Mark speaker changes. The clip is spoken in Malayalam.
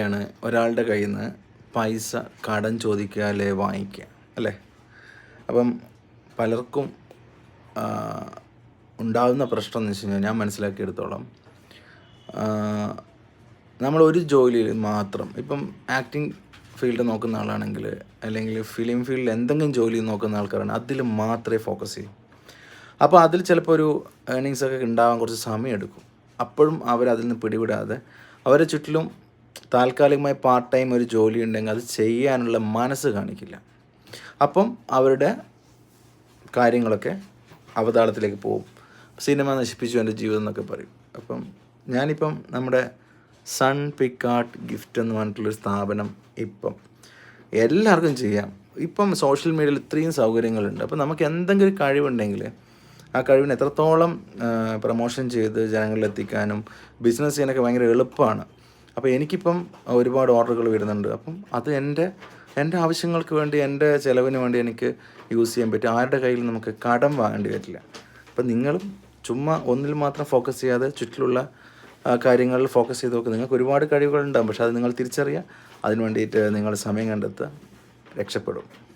Speaker 1: ആണ് ഒരാളുടെ കയ്യിൽ നിന്ന് പൈസ കടം ചോദിക്കുക അല്ലേ വാങ്ങിക്കുക അല്ലേ? അപ്പം പലർക്കും ഉണ്ടാകുന്ന പ്രശ്നം എന്ന് വെച്ച് കഴിഞ്ഞാൽ ഞാൻ മനസ്സിലാക്കിയെടുത്തോളം നമ്മൾ ഒരു ജോലിയിൽ മാത്രം ഇപ്പം ആക്ടിങ് ഫീൽഡ് നോക്കുന്ന ആളാണെങ്കിൽ അല്ലെങ്കിൽ ഫിലിം ഫീൽഡിൽ എന്തെങ്കിലും ജോലി നോക്കുന്ന ആൾക്കാരാണ് അതിൽ മാത്രമേ ഫോക്കസ് ചെയ്യൂ. അപ്പോൾ അതിൽ ചിലപ്പോൾ ഒരു ഏണിങ്സൊക്കെ ഒക്കെ ഉണ്ടാവാൻ കുറച്ച് സമയം എടുക്കും അപ്പോഴും അവരതിൽ നിന്ന് പിടിവിടാതെ അവരെ ചുറ്റിലും താൽക്കാലികമായി പാർട്ട് ടൈം ഒരു ജോലി ഉണ്ടെങ്കിൽ അത് ചെയ്യാനുള്ള മനസ്സ് കാണിക്കില്ല. അപ്പം അവരുടെ കാര്യങ്ങളൊക്കെ അവതാളത്തിലേക്ക് പോകും. സിനിമ നശിപ്പിച്ചു എന്റെ ജീവിതം എന്നൊക്കെ പറയും. അപ്പം ഞാനിപ്പം നമ്മുടെ സൺ പിക്കാർട്ട് ഗിഫ്റ്റ് എന്ന് പറഞ്ഞിട്ടുള്ളൊരു സ്ഥാപനം ഇപ്പം എല്ലാവർക്കും ചെയ്യാം. ഇപ്പം സോഷ്യൽ മീഡിയയിൽ ഇത്രയും സൗകര്യങ്ങളുണ്ട്. അപ്പം നമുക്ക് എന്തെങ്കിലും കഴിവുണ്ടെങ്കിൽ ആ കഴിവിനെ എത്രത്തോളം പ്രൊമോഷൻ ചെയ്ത് ജനങ്ങളിൽ എത്തിക്കാനും ബിസിനസ് ചെയ്യാനൊക്കെ ഭയങ്കര എളുപ്പമാണ്. അപ്പോൾ എനിക്കിപ്പം ഒരുപാട് ഓർഡറുകൾ വരുന്നുണ്ട്. അപ്പം അത് എന്റെ എന്റെ ആവശ്യങ്ങൾക്ക് വേണ്ടി എന്റെ ചിലവിന് വേണ്ടി എനിക്ക് യൂസ് ചെയ്യാൻ പറ്റും. ആരുടെ കയ്യിൽ നമുക്ക് കടം വാങ്ങേണ്ടി വരില്ല. അപ്പം നിങ്ങളും ചുമ്മാ ഒന്നിൽ മാത്രം ഫോക്കസ് ചെയ്യാതെ ചുറ്റിലുള്ള കാര്യങ്ങളിൽ ഫോക്കസ് ചെയ്ത് നോക്കുക നിങ്ങൾക്ക് ഒരുപാട് കഴിവുകളുണ്ടാകും പക്ഷേ അത് നിങ്ങൾ തിരിച്ചറിയുക അതിന് വേണ്ടിയിട്ട് നിങ്ങൾ സമയം കണ്ടെത്തുക. രക്ഷപ്പെടും.